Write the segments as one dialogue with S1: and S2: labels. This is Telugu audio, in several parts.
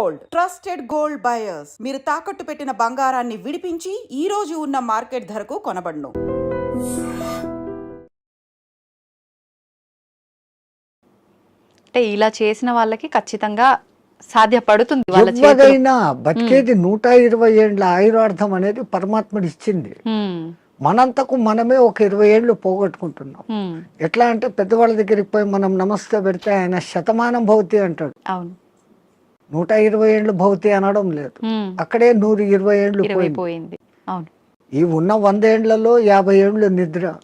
S1: గోల్డ్. Trusted gold buyers. మీరు తాకట్టు పెట్టిన బంగారాన్ని విడిపించి ఈ రోజు ఉన్న మార్కెట్ ధరకు కొనబడును.
S2: అంటే ఇలా చేసిన వాళ్ళకి ఖచ్చితంగా సాధ్యపడుతుంది
S3: ఎవరైనా బతికేది నూట ఇరవై ఏండ్ల ఆయురార్థం అనేది పరమాత్ముడు ఇచ్చింది. మనంతకు మనమే ఒక ఇరవై ఏళ్ళు పోగొట్టుకుంటున్నాం. ఎట్లా అంటే పెద్దవాళ్ళ దగ్గరికి పోయి మనం నమస్తే పెడితే ఆయన శతమానం భవతి అంటాడు.
S2: అవును.
S3: నూట ఇరవై ఏళ్ళు భవతి అనడం లేదు. అక్కడే నూరు ఇరవై ఏళ్ళు పోయింది. ఈ ఉన్న వందేండ్లలో యాభై ఏళ్ళు నిద్ర.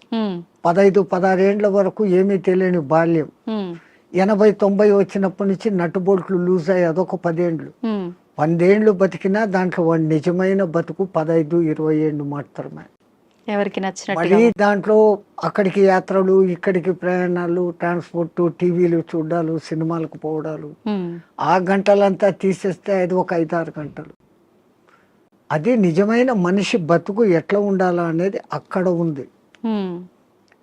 S3: పదైదు పదహారేండ్ల వరకు ఏమీ తెలియని బాల్యం. ఎనభై తొంభై వచ్చినప్పటి నుంచి నట్టుబోట్లు లూజ్ అయ్యి అదొక పదేండ్లు. వందేండ్లు బతికినా దాంట్లో నిజమైన బతుకు పదైదు ఇరవై ఏళ్ళు మాత్రమే.
S2: ఎవరికి నచ్చినట్టుగా
S3: మళ్ళీ దాంట్లో అక్కడికి యాత్రలు ఇక్కడికి ప్రయాణాలు ట్రాన్స్పోర్ట్ టీవీలు చూడాలు సినిమాలకు పోవడాలు. ఆ గంటలంతా తీసేస్తే అది ఒక ఐదారు గంటలు. అది నిజమైన మనిషి బతుకు ఎట్లా ఉండాలా అనేది అక్కడ ఉంది.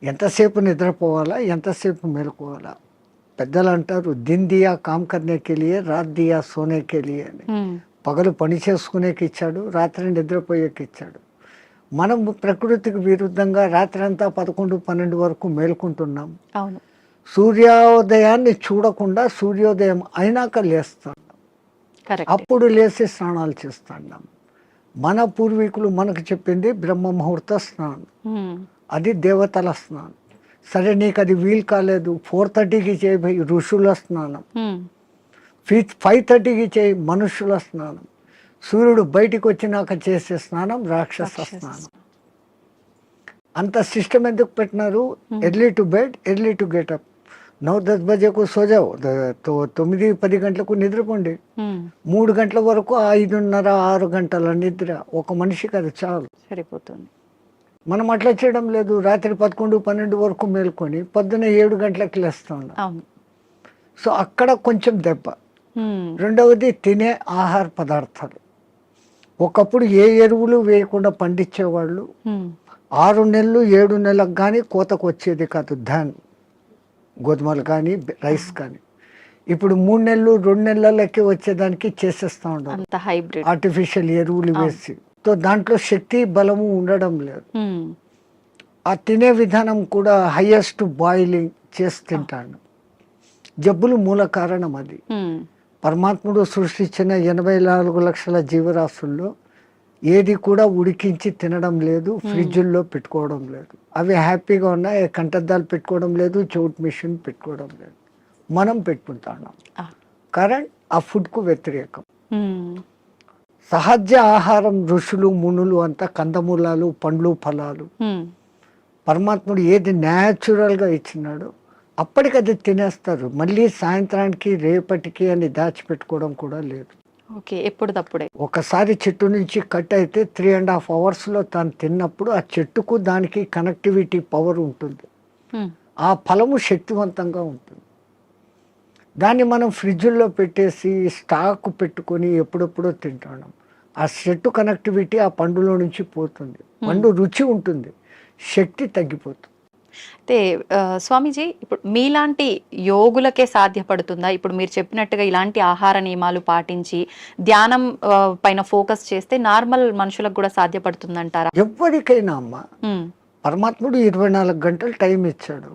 S3: ఎంతసేపు నిద్రపోవాలా ఎంతసేపు మేలుకోవాలా? పెద్దలు అంటారు దిన్ దియా కామ్ కర్నేకి లియే రాత్ దియా అని. పగలు పని చేసుకునేకి ఇచ్చాడు రాత్రి నిద్రపోయేకి ఇచ్చాడు. మనం ప్రకృతికి విరుద్ధంగా రాత్రి అంతా పదకొండు పన్నెండు వరకు మేల్కుంటున్నాం.
S2: అవును.
S3: సూర్యోదయాన్ని చూడకుండా సూర్యోదయం అయినాక లేస్తాం. అప్పుడు లేచి స్నానాలు చేస్తున్నాం మన పూర్వీకులు మనకు చెప్పింది బ్రహ్మ ముహూర్త స్నానం. అది దేవతల స్నానం. సరే నీకు అది వీలు కాలేదు. ఫోర్ థర్టీకి చేయి ఋషుల స్నానం. ఫైవ్ థర్టీకి చేయి మనుషుల స్నానం. సూర్యుడు బయటికి వచ్చినాక చేసే స్నానం రాక్షస స్నానం. అంత సిస్టమ్ ఎందుకు పెట్టినారు? Early to bed early to get up now దస్ బజేకు సోజావు. తొమ్మిది పది గంటలకు నిద్రపోండి.
S2: ఉమ్,
S3: మూడు గంటల వరకు ఐదున్నర ఆరు గంటల నిద్ర. ఒక మనిషికి అది చాలు.
S2: సరిపోతుంది.
S3: మనం అట్లా చేయడం లేదు. రాత్రి పదకొండు పన్నెండు వరకు మేల్కొని పొద్దున ఏడు గంటలకు లేస్తా. ఉన్నాం
S2: అవును.
S3: సో అక్కడ కొంచెం దెబ్బ.
S2: ఉమ్,
S3: రెండవది తినే ఆహార పదార్థాలు. ఒకప్పుడు ఏ ఎరువులు వేయకుండా పండించేవాళ్ళు? ఆరు నెలలు ఏడు నెలలకు కానీ కోతకు వచ్చేది కాదు. ధాన్ గోధుమలు కానీ రైస్ కానీ. ఇప్పుడు మూడు నెలలు రెండు నెలలకి వచ్చేదానికి చేసేస్తా
S2: హైబ్రిడ్.
S3: ఆర్టిఫిషియల్ ఎరువులు వేసి. సో దాంట్లో శక్తి బలము ఉండడం లేదు. ఆ తినే విధానం కూడా హైయెస్ట్ బాయిలింగ్ చేసి తింటాను. జబ్బులు మూల కారణం అది. పరమాత్ముడు సృష్టించిన ఎనభై నాలుగు లక్షల జీవరాశుల్లో ఏది కూడా ఉడికించి తినడం లేదు ఫ్రిడ్జుల్లో పెట్టుకోవడం లేదు. అవి హ్యాపీగా ఉన్నాయి కంటద్దాలు పెట్టుకోవడం లేదు చౌట్ మిషన్ పెట్టుకోవడం లేదు. మనం పెట్టుకుంటున్నాం. కరెంట్ ఆ ఫుడ్కు వ్యతిరేకం. సహజ ఆహారం ఋషులు మునులు అంతా కందమూలాలు పండ్లు ఫలాలు. పరమాత్ముడు ఏది న్యాచురల్గా ఇచ్చినాడో అప్పటికది తినేస్తారు. మళ్ళీ సాయంత్రానికి రేపటికి అని దాచిపెట్టుకోవడం కూడా లేదు.
S2: ఓకే ఎప్పుడు తప్పుడే
S3: ఒకసారి చెట్టు నుంచి కట్ అయితే త్రీ అండ్ హాఫ్ అవర్స్లో తాను తిన్నప్పుడు ఆ చెట్టుకు దానికి కనెక్టివిటీ పవర్ ఉంటుంది. ఆ ఫలము శక్తివంతంగా ఉంటుంది. దాన్ని మనం ఫ్రిడ్జ్లో పెట్టేసి స్టాక్ పెట్టుకొని ఎప్పుడెప్పుడో తింటాం ఆ చెట్టు కనెక్టివిటీ ఆ పండులో నుంచి పోతుంది. పండు రుచి ఉంటుంది. శక్తి తగ్గిపోతుంది.
S2: అయితే స్వామీజీ ఇప్పుడు మీలాంటి యోగులకే సాధ్యపడుతుందా? ఇప్పుడు మీరు చెప్పినట్టుగా ఇలాంటి ఆహార నియమాలు పాటించి ధ్యానం పైన ఫోకస్ చేస్తే నార్మల్ మనుషులకు కూడా సాధ్యపడుతుందంటారా?
S3: ఎవరికైనా అమ్మ పరమాత్ముడు ఇరవై నాలుగు గంటలు టైం ఇచ్చాడు.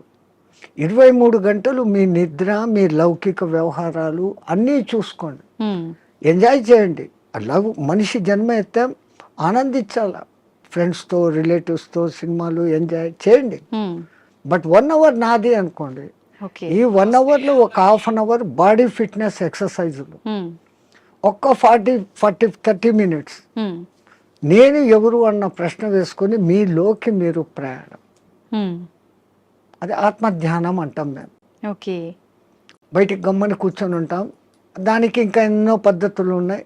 S3: ఇరవై మూడు గంటలు మీ నిద్ర మీ లౌకిక వ్యవహారాలు అన్నీ చూసుకోండి. ఎంజాయ్ చేయండి. లవ్ మనిషి జన్మ ఎత్తే ఆనందించాల? ఫ్రెండ్స్తో రిలేటివ్స్తో సినిమాలు ఎంజాయ్ చేయండి.
S2: ఉమ్,
S3: బట్ వన్ అవర్ నాది అనుకోండి.
S2: ఓకే.
S3: ఈ వన్ అవర్లో ఒక half an hour body fitness ఎక్సర్సైజులు.
S2: Um,
S3: ఒక్క forty forty thirty minutes.
S2: Um,
S3: నేను ఎవరు అన్న ప్రశ్న వేసుకొని మీలోకి మీరు ప్రయాణం. అది ఆత్మధ్యానం అంటాం మేము.
S2: ఓకే.
S3: బయటికి గమ్మని కూర్చొని ఉంటాం. దానికి ఇంకా ఎన్నో పద్ధతులు ఉన్నాయి.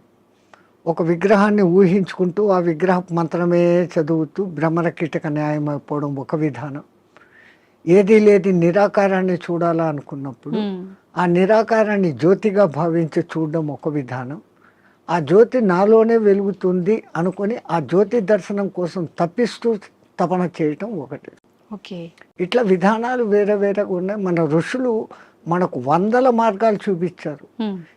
S3: ఒక విగ్రహాన్ని ఊహించుకుంటూ ఆ విగ్రహ మంత్రమే చదువుతూ భ్రమర కీటక న్యాయం అయిపోవడం ఒక విధానం. ఏది లేది నిరాకారాన్ని చూడాలా అనుకున్నప్పుడు
S2: ఉమ్,
S3: ఆ నిరాకారాన్ని జ్యోతిగా భావించి చూడడం ఒక విధానం. ఆ జ్యోతి నాలోనే వెలుగుతుంది అనుకొని ఆ జ్యోతి దర్శనం కోసం తప్పిస్తూ తపన చేయటం ఒకటి.
S2: ఓకే.
S3: ఇట్లా విధానాలు వేరే వేరేగా ఉన్నాయి. మన ఋషులు మనకు వందల మార్గాలు చూపించారు.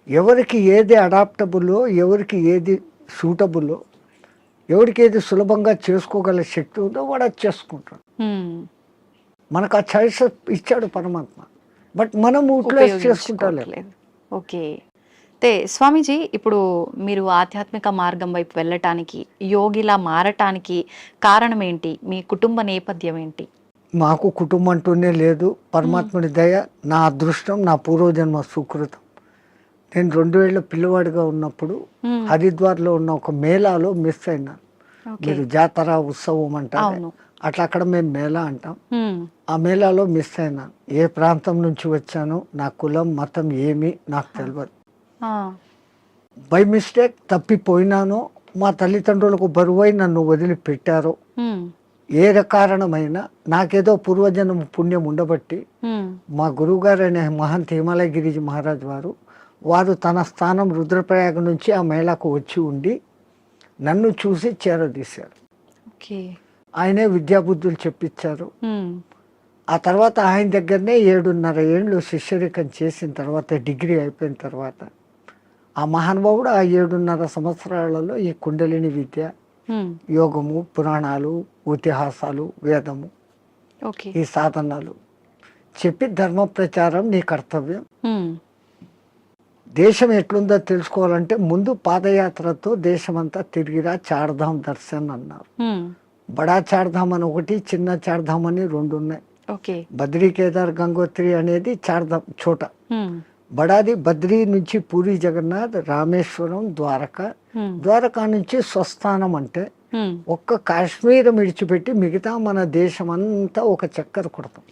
S3: ఎవరికి ఏది అడాప్టబుల్లో ఎవరికి ఏది సూటబుల్లో ఎవరికి ఏది సులభంగా చేసుకోగల శక్తి ఉందో వాడు అది చేసుకుంటాడు. మనకు ఆ చాయిస్ ఇచ్చాడు పరమాత్మ. బట్ మనం యూటిలైజ్ చేసుకుంటాం.
S2: ఓకే. అయితే స్వామీజీ ఇప్పుడు మీరు ఆధ్యాత్మిక మార్గం వైపు వెళ్ళటానికి యోగిలా మారటానికి కారణం ఏంటి? మీ కుటుంబ నేపథ్యం ఏంటి?
S3: మాకు కుటుంబం అంటూనే లేదు. పరమాత్ముడి దయ నా అదృష్టం నా పూర్వజన్మ సుకృతం. నేను రెండు ఏళ్ళ పిల్లవాడిగా ఉన్నప్పుడు. హరిద్వార్లో ఉన్న ఒక మేళాలో మిస్ అయినాను. మీరు జాతర ఉత్సవం అంటారు అట్లా అక్కడ మేము మేళా అంటాం. ఆ మేళాలో మిస్ అయినాను. ఏ ప్రాంతం నుంచి వచ్చానో నా కులం మతం ఏమి నాకు తెలియదు బై మిస్టేక్ తప్పిపోయినానో మా తల్లిదండ్రులకు బరువై నన్ను వదిలిపెట్టారో ఏ కారణమైనా నాకేదో పూర్వజన్మ పుణ్యం ఉండబట్టి మా గురువుగారు అనే మహంత్ హిమాలయ గిరిజీ మహారాజ్ వారు వారు తన స్థానం రుద్రప్రయాగ నుంచి ఆ మేళకు వచ్చి ఉండి నన్ను చూసి చేరదీశారు. ఆయనే విద్యాబుద్ధులు చెప్పించారు. ఆ తర్వాత ఆయన దగ్గరనే ఏడున్నర ఏళ్ళు శిష్యరికం చేసిన తర్వాత డిగ్రీ అయిపోయిన తర్వాత ఆ మహానుభావుడు ఆ ఏడున్నర సంవత్సరాలలో ఈ కుండలిని విద్య యోగము పురాణాలు ఇతిహాసాలు వేదము.
S2: ఓకే.
S3: ఈ సాధనాలు. చెప్పి ధర్మ ప్రచారం నీ కర్తవ్యం. దేశం ఎట్లుందో తెలుసుకోవాలంటే ముందు పాదయాత్రతో దేశమంతా తిరిగిరా చార్ధాం దర్శన్ అన్నారు. బడా చార్ధాం అని ఒకటి చిన్న చార్ధాం అని రెండు ఉన్నాయి.
S2: ఓకే.
S3: బద్రీ కేదార్ గంగోత్రి అనేది చార్ధాం చోట. బడాది బద్రీ నుంచి పూరి జగన్నాథ్ రామేశ్వరం ద్వారక. ద్వారకా నుంచి స్వస్థానం అంటే ఒక్క కాశ్మీర్ విడిచిపెట్టి మిగతా మన దేశం అంతా ఒక చక్కర కొడతాం.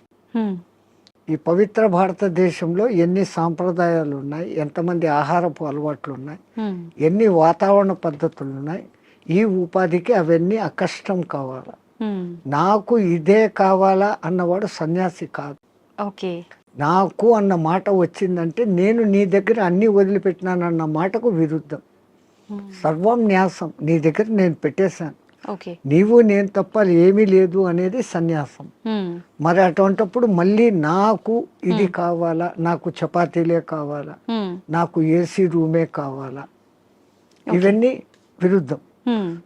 S3: ఈ పవిత్ర భారతదేశంలో ఎన్ని సాంప్రదాయాలు ఉన్నాయి ఎంతమంది ఆహారపు అలవాట్లు ఉన్నాయి ఎన్ని వాతావరణ పద్ధతులు ఉన్నాయి ఈ ఉపాధికి అవన్నీ అకష్టం కావాలా? నాకు ఇదే కావాలా అన్నవాడు సన్యాసి కాదు.
S2: ఓకే.
S3: నాకు అన్న మాట వచ్చిందంటే నేను నీ దగ్గర అన్ని వదిలిపెట్టినానన్న మాటకు విరుద్ధం.
S2: ఉమ్,
S3: సర్వం న్యాసం. నీ దగ్గర నేను పెట్టేశాను. నీవు నేను తప్ప ఏమీ లేదు అనేది సన్యాసం.
S2: ఉమ్,
S3: మరి అటువంటప్పుడు మళ్ళీ నాకు ఇది కావాలా? నాకు చపాతీలే కావాలా? నాకు ఏసీ రూమే కావాలా? ఇవన్నీ విరుద్ధం.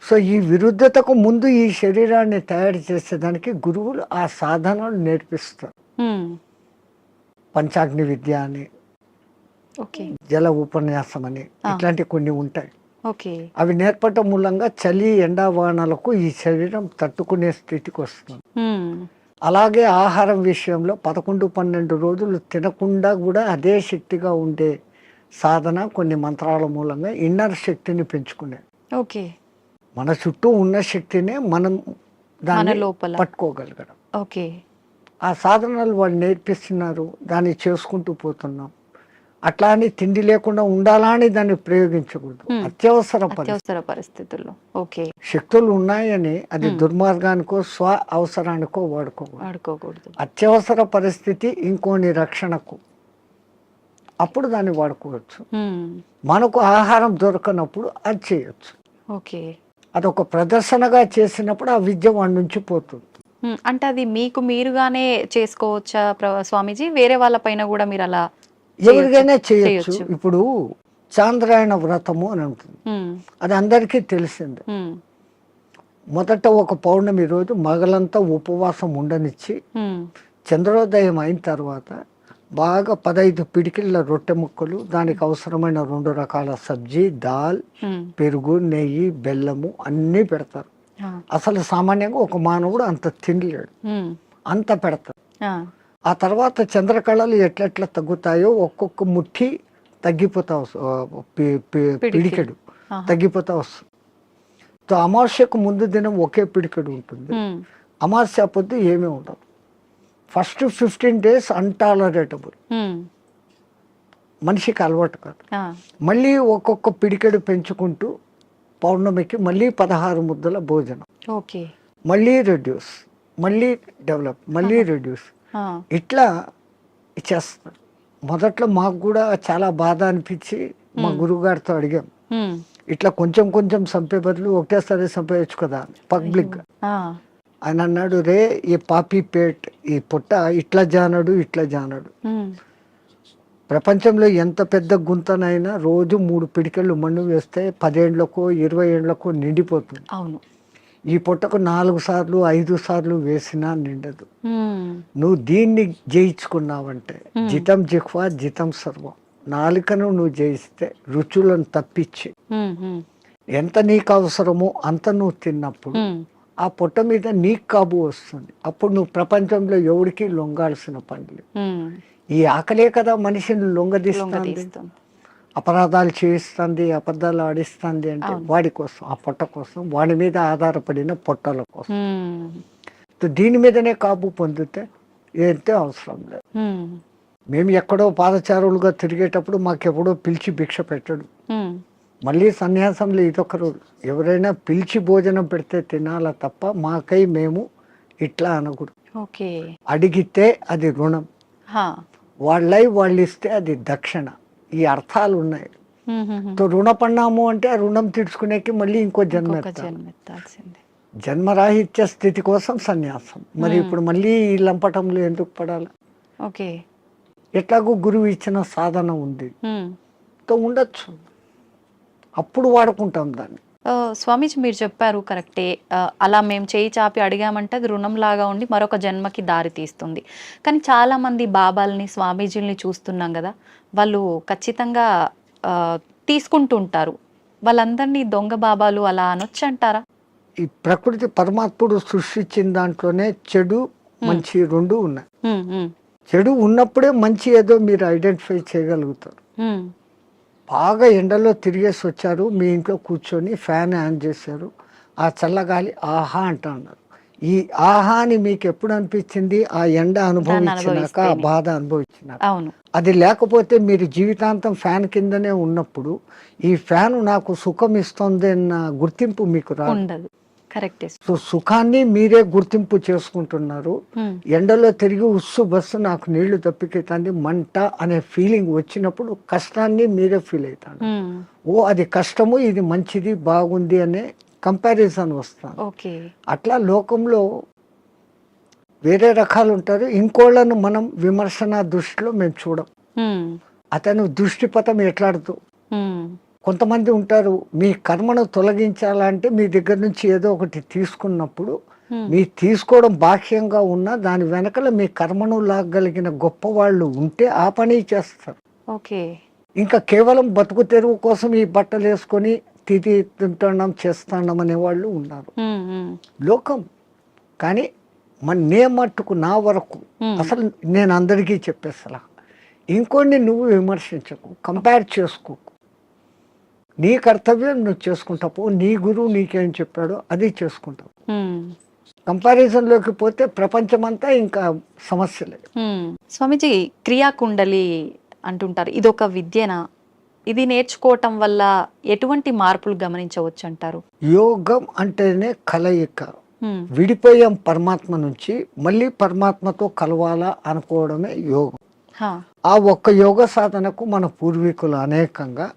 S3: సో ఈ విరుద్ధతకు ముందు ఈ శరీరాన్ని తయారు చేసేదానికి గురువులు ఆ సాధనలు నేర్పిస్తారు. పంచాగ్ని విద్య అని
S2: ఓకే.
S3: జల ఉపన్యాసం అని ఇట్లాంటి కొన్ని ఉంటాయి.
S2: ఓకే.
S3: అవి నేర్పటం మూలంగా చలి ఎండావానలకు ఈ శరీరం తట్టుకునే స్థితికి వస్తుంది. అలాగే ఆహారం విషయంలో పదకొండు పన్నెండు రోజులు తినకుండా కూడా అదే శక్తిగా ఉండే సాధన కొన్ని మంత్రాల మూలంగా ఇన్నర్ శక్తిని పెంచుకునే.
S2: ఓకే.
S3: మన చుట్టూ ఉన్న శక్తినే మనం దాన్ని
S2: లోపల.
S3: పట్టుకోగలగడం.
S2: ఓకే.
S3: ఆ సాధనలు వాళ్ళు నేర్పిస్తున్నారు దాన్ని చేసుకుంటూ పోతున్నాం. అట్లా అని తిండి లేకుండా ఉండాలా అని దాన్ని ప్రయోగించకూడదు. అత్యవసర
S2: అత్యవసర పరిస్థితుల్లో. ఓకే.
S3: శక్తులు ఉన్నాయని అది దుర్మార్గానికో స్వ అవసరానికో వాడుకోకూడదు.
S2: వాడుకోకూడదు.
S3: అత్యవసర పరిస్థితి ఇంకోని రక్షణకు. అప్పుడు దాన్ని వాడుకోవచ్చు. మనకు ఆహారం దొరకనప్పుడు అది చేయొచ్చు.
S2: ఓకే.
S3: అదొక ప్రదర్శనగా చేసినప్పుడు ఆ విద్య వాడి నుంచి పోతుంది.
S2: అంటే అది మీకు మీరుగానే చేసుకోవచ్చా స్వామీజీ? వేరే వాళ్ళ పైన కూడా మీరు అలా
S3: ఎవరికైనా చేయొచ్చు. ఇప్పుడు చాంద్రాయణ వ్రతము అని ఉంటుంది. అది అందరికీ తెలిసిందే. మొదట ఒక పౌర్ణమి రోజు మగలంతా ఉపవాసం ఉండనిచ్చి చంద్రోదయం అయిన తర్వాత బాగా పదహైదు పిడికిళ్ళ రొట్టె ముక్కలు దానికి అవసరమైన రెండు రకాల సబ్జీ దాల్ పెరుగు నెయ్యి బెల్లము అన్నీ పెడతారు. అసలు సామాన్యంగా ఒక మానవుడు అంత తినలేడు.
S2: ఉమ్,
S3: అంత పెడతారు
S2: ఆ,
S3: తర్వాత చంద్రకళలు ఎట్లెట్లా తగ్గుతాయో ఒక్కొక్క ముఠి తగ్గిపోతా పిడికెడు. తగ్గిపోతా వస్తుంది. అమావాస్యకు ముందు దినం ఒకే పిడికెడు ఉంటుంది. అమావాస్య పొద్దు ఏమీ ఉండదు. First fifteen days untolerable.
S2: ఉమ్,
S3: మనిషికి అలవాటు కాదు. మళ్ళీ ఒక్కొక్క పిడికెడు పెంచుకుంటూ పౌర్ణమికి మళ్ళీ పదహారు ముద్దల భోజనం.
S2: ఓకే.
S3: మళ్ళీ రెడ్యూస్ మళ్ళీ డెవలప్ మళ్ళీ రెడ్యూస్ ఇట్లా ఇచ్చేస్తారు మొదట్లో మాకు కూడా చాలా బాధ అనిపించి మా గురువుగారితో అడిగాం. ఇట్లా కొంచెం కొంచెం చంపే బదులు ఒకటేసారి చంపేయచ్చు కదా పబ్లిక్ ఆయన అన్నాడు రే ఈ పాపీ పేట్ ఈ పుట్ట ఇట్లా జానడు ఇట్లా జానడు. ప్రపంచంలో ఎంత పెద్ద గుంతనైనా రోజు మూడు పిడికెళ్ళు మన్ను వేస్తే పదేండ్లకో ఇరవై ఏండ్లకో నిండిపోతుంది
S2: అవును
S3: ఈ పొట్టకు నాలుగు సార్లు ఐదు సార్లు వేసినా నిండదు. నువ్వు దీన్ని జయించుకున్నావంటే జితం జిహ్వ జితం సర్వం నాలుకను నువ్వు జయిస్తే రుచులను తప్పించి. ఎంత నీకు అవసరమో అంత నువ్వు తిన్నప్పుడు. ఆ పొట్ట మీద నీకు కాబు వస్తుంది అప్పుడు నువ్వు ప్రపంచంలో ఎవరికి లొంగాల్సిన పని
S2: మ్మ్.
S3: ఈ ఆకలే కదా మనిషిని లొంగదీస్తుంది. అపరాధాలు చేయిస్తుంది అబద్ధాలు ఆడిస్తుంది అంటే వాడి కోసం ఆ పొట్ట కోసం వాడి మీద ఆధారపడిన పొట్టల కోసం. దీని మీదనే కాపు పొందితే ఏంటే అవసరం లేదు.
S2: మ్మ్.
S3: ఎక్కడో పాదచారులుగా తిరిగేటప్పుడు మాకెప్పుడో పిలిచి భిక్ష పెట్టడు. మళ్ళీ సన్యాసంలో రోజు ఎవరైనా పిలిచి భోజనం పెడితే తినాలా తప్ప మాకై మేము ఇట్లా అనకూడదు.
S2: ఓకే.
S3: అడిగితే అది రుణం. వాళ్ళై వాళ్ళు ఇస్తే అది దక్షిణ. ఈ అర్థాలు ఉన్నాయి. రుణపడినాము అంటే ఆ రుణం తీర్చుకునేకి మళ్ళీ ఇంకో జన్మ జన్మరాహిత్య స్థితి కోసం సన్యాసం. మరి ఇప్పుడు మళ్ళీ ఈ లంపటంలో ఎందుకు పడాలి?
S2: ఓకే.
S3: ఎట్లాగో గురువు ఇచ్చిన సాధన ఉంది. తో ఉండొచ్చు. అప్పుడు వాడుకుంటాం దాన్ని.
S2: స్వామీజీ మీరు చెప్పారు కరెక్టే. అలా మేము చేయి చాపి అడిగామంటే అది రుణం లాగా ఉండి మరొక జన్మకి దారి తీస్తుంది. కానీ చాలా మంది బాబాల్ని స్వామీజీల్ని చూస్తున్నాం కదా వాళ్ళు ఖచ్చితంగా తీసుకుంటుంటారు. వాళ్ళందరినీ దొంగ బాబాలు అలా అనొచ్చు అంటారా?
S3: ఈ ప్రకృతి పరమాత్ముడు సృష్టించిన దాంట్లోనే చెడు మంచి రెండు ఉన్నాయి. చెడు ఉన్నప్పుడే మంచి ఏదో మీరు ఐడెంటిఫై చేయగలుగుతారు. బాగా ఎండలో తిరిగేసి వచ్చారు. మీ ఇంట్లో కూర్చొని ఫ్యాన్ ఆన్ చేశారు. ఆ చల్లగాలి ఆహా అంటున్నారు. ఈ ఆహా అని మీకు ఎప్పుడు అనిపించింది? ఆ ఎండ అనుభవించినాక ఆ. బాధ అనుభవించినాక? అది లేకపోతే మీరు జీవితాంతం ఫ్యాన్ కిందనే ఉన్నప్పుడు ఈ ఫ్యాన్ నాకు సుఖం ఇస్తుంది అన్న గుర్తింపు మీకు రాదు?
S2: కరెక్ట్
S3: సో సుఖాన్ని మీరే గుర్తింపు చేసుకుంటున్నారు. ఎండలో తిరిగి ఉస్సు బస్సు నాకు నీళ్ళు తప్పికెత్తంది మంట అనే ఫీలింగ్ వచ్చినప్పుడు కష్టాన్ని మీరే ఫీల్ అవుతాను ఓ అది కష్టము ఇది మంచిది బాగుంది అనే కంపారిజన్ వస్తాను. అట్లా లోకంలో వేరే రకాలు ఉంటారు. ఇంకోళ్ళను మనం విమర్శన దృష్టిలో మేము చూడం. అతను దృష్టిపథం ఎట్లాడుతూ కొంతమంది ఉంటారు మీ కర్మను తొలగించాలంటే మీ దగ్గర నుంచి ఏదో ఒకటి తీసుకున్నప్పుడు మీ తీసుకోవడం బాహ్యంగా ఉన్నా దాని వెనకల మీ కర్మను లాగలిగిన గొప్ప వాళ్ళు ఉంటే ఆ పని చేస్తారు.
S2: ఓకే.
S3: ఇంకా కేవలం బతుకు తెరువు కోసం ఈ బట్టలు వేసుకొని తిది తింటున్నాం చేస్తున్నాం అనే వాళ్ళు ఉన్నారు. లోకం. కానీ మన నే మట్టుకు నా వరకు అసలు నేను అందరికీ చెప్పేసలా ఇంకొన్ని నువ్వు విమర్శించకు కంపేర్ చేసుకోకు. నీ కర్తవ్యం నువ్వు చేసుకుంటావు. నీ గురువు నీకేం చెప్పాడో అది చేసుకుంటావు. కంపారిజన్లోకి పోతే ప్రపంచమంతా ఇంకా సమస్యలే.
S2: స్వామీజీ క్రియాకుండలి అంటుంటారు. ఇది ఒక విద్యనా? ఇది నేర్చుకోవటం వల్ల ఎటువంటి మార్పులు గమనించవచ్చు అంటారు
S3: యోగం అంటేనే కలయిక. విడిపోయాం పరమాత్మ నుంచి మళ్ళీ పరమాత్మతో కలవాలా అనుకోవడమే యోగం. ఆ ఒక్క యోగ సాధనకు మన పూర్వీకులు అనేకంగా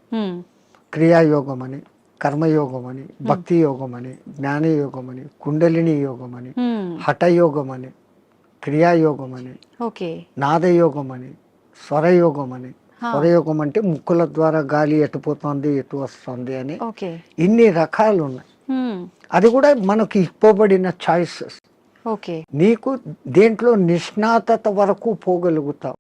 S3: క్రియాయోగం అని కర్మయోగం అని భక్తి యోగం అని జ్ఞానయోగం అని కుండలిని యోగం అని
S2: ఉమ్,
S3: హఠయోగం అని క్రియాయోగం అని నాదయోగం అని స్వరయోగం అని. స్వరయోగం అంటే ముక్కుల ద్వారా గాలి ఎటు పోతుంది ఎటు వస్తుంది అని. ఇన్ని రకాలు ఉన్నాయి
S2: ఉమ్,
S3: అది కూడా మనకు ఇవ్వబడిన చాయిసెస్.
S2: ఓకే.
S3: నీకు దేంట్లో నిష్ణాతత వరకు పోగలుగుతావు.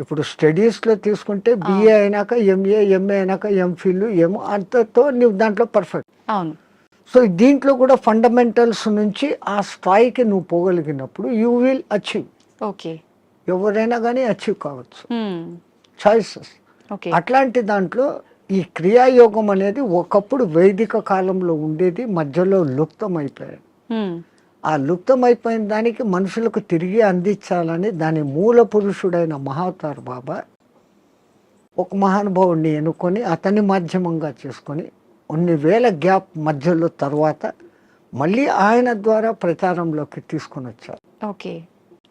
S3: ఇప్పుడు స్టడీస్లో తీసుకుంటే బిఏ అయినాక ఎంఏ ఎంఏ అయినాక ఎంఫిల్ ఏమో అంతతో నువ్వు దాంట్లో పర్ఫెక్ట్
S2: అవును.
S3: సో దీంట్లో కూడా ఫండమెంటల్స్ నుంచి ఆ స్థాయికి నువ్వు పోగలిగినప్పుడు యూ విల్ అచీవ్
S2: ఓకే
S3: ఎవరైనా కానీ అచీవ్ కావచ్చు. చాయిసెస్
S2: ఓకే
S3: అట్లాంటి దాంట్లో ఈ క్రియాయోగం అనేది ఒకప్పుడు వైదిక కాలంలో ఉండేది మధ్యలో లుప్తం అయిపోయాయి
S2: ఉమ్,
S3: ఆ లుప్తమైపోయిన దానికి మనుషులకు తిరిగి అందించాలని దాని మూల పురుషుడైన మహావతార్ బాబా ఒక మహానుభావుడిని ఎన్నుకొని అతని మాధ్యమంగా చేసుకొని కొన్ని వేల గ్యాప్ మధ్యలో తర్వాత మళ్ళీ ఆయన ద్వారా ప్రచారంలోకి తీసుకొని వచ్చారు.
S2: ఓకే.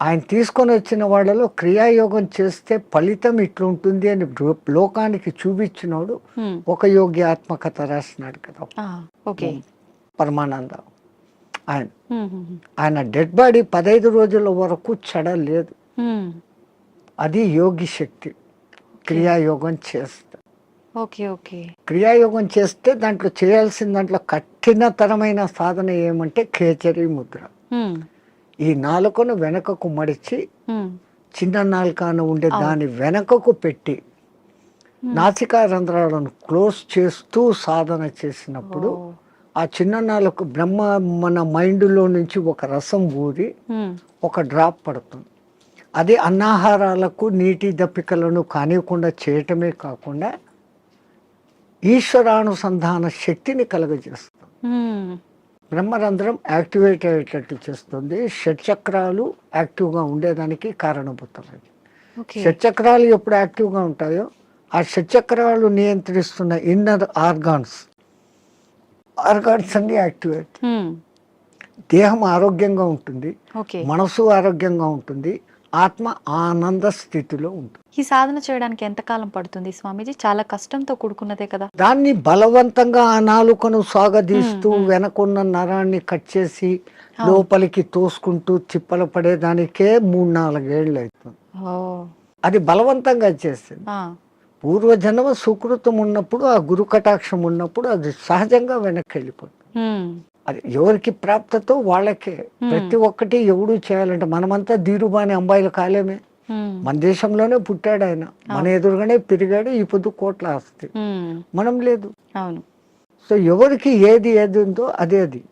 S3: ఆయన తీసుకొని వచ్చిన వాళ్ళలో క్రియాయోగం చేస్తే ఫలితం ఇట్లుంటుంది అని లోకానికి చూపించినోడు ఒక యోగి ఆత్మకథ రాసినాడు కదా. పరమానంద. ఆయన. ఆయన డెడ్ బాడీ పదహైదు రోజుల వరకు చెడ లేదు అది యోగి శక్తి. క్రియాయోగం చేస్తా.
S2: Okay okay.
S3: క్రియాయోగం చేస్తే దాంట్లో చేయాల్సిన దాంట్లో కఠినతరమైన సాధన ఏమంటే ఖేచరి ముద్ర. ఈ నాలుకను వెనకకు మడిచి చిన్న నాలుకను ఉండే దాని వెనకకు పెట్టి నాసికా రంధ్రాలను క్లోజ్ చేస్తూ సాధన చేసినప్పుడు ఆ చిన్న నాలుక బ్రహ్మ మన మైండ్లో నుంచి ఒక రసం ఊరి ఒక డ్రాప్ పడుతుంది. అది అన్నాహారాలకు నీటి దప్పికలను కానివ్వకుండా చేయటమే కాకుండా ఈశ్వరానుసంధాన శక్తిని కలగజేస్తుంది. బ్రహ్మరంధ్రం యాక్టివేట్ అయ్యేటట్టు చేస్తుంది. షట్చక్రాలు యాక్టివ్గా ఉండేదానికి కారణభూతమైంది షట్చక్రాలు ఎప్పుడు యాక్టివ్గా ఉంటాయో ఆ షట్చక్రాలు నియంత్రిస్తున్న ఇన్నర్ ఆర్గాన్స్ ఆర్గాన్స్ అన్ని యాక్టివేట్. దేహం ఆరోగ్యంగా ఉంటుంది. మనసు ఆరోగ్యంగా ఉంటుంది. ఆత్మ ఆనంద స్థితిలో ఉంటుంది.
S2: ఈ సాధన చేయడానికి ఎంత కాలం పడుతుంది స్వామీజీ? చాలా కష్టంతో కూడుకున్నదే కదా.
S3: దాన్ని బలవంతంగా ఆ నాలుకను సాగదీస్తూ వెనకున్న నరాన్ని కట్ చేసి లోపలికి తోసుకుంటూ తిప్పలు పడేదానికే మూడు నాలుగేళ్ళు అవుతుంది. అది బలవంతంగా చేసింది. పూర్వజన్మ సుకృతం ఉన్నప్పుడు ఆ గురు కటాక్షం ఉన్నప్పుడు అది సహజంగా వెనక్కి వెళ్ళిపోతుంది. అది ఎవరికి ప్రాప్తతో వాళ్ళకే. ప్రతి ఒక్కటి ఎవడు చేయాలంటే మనమంతా ధీరుబాని అంబాయిలు కాలేమే. మన దేశంలోనే పుట్టాడు ఆయన. మన ఎదురుగానే పెరిగాడు ఈ పొద్దు కోట్ల ఆస్తి. మనం లేదు.
S2: అవును.
S3: సో ఎవరికి ఏది ఏది ఉందో అదే అది.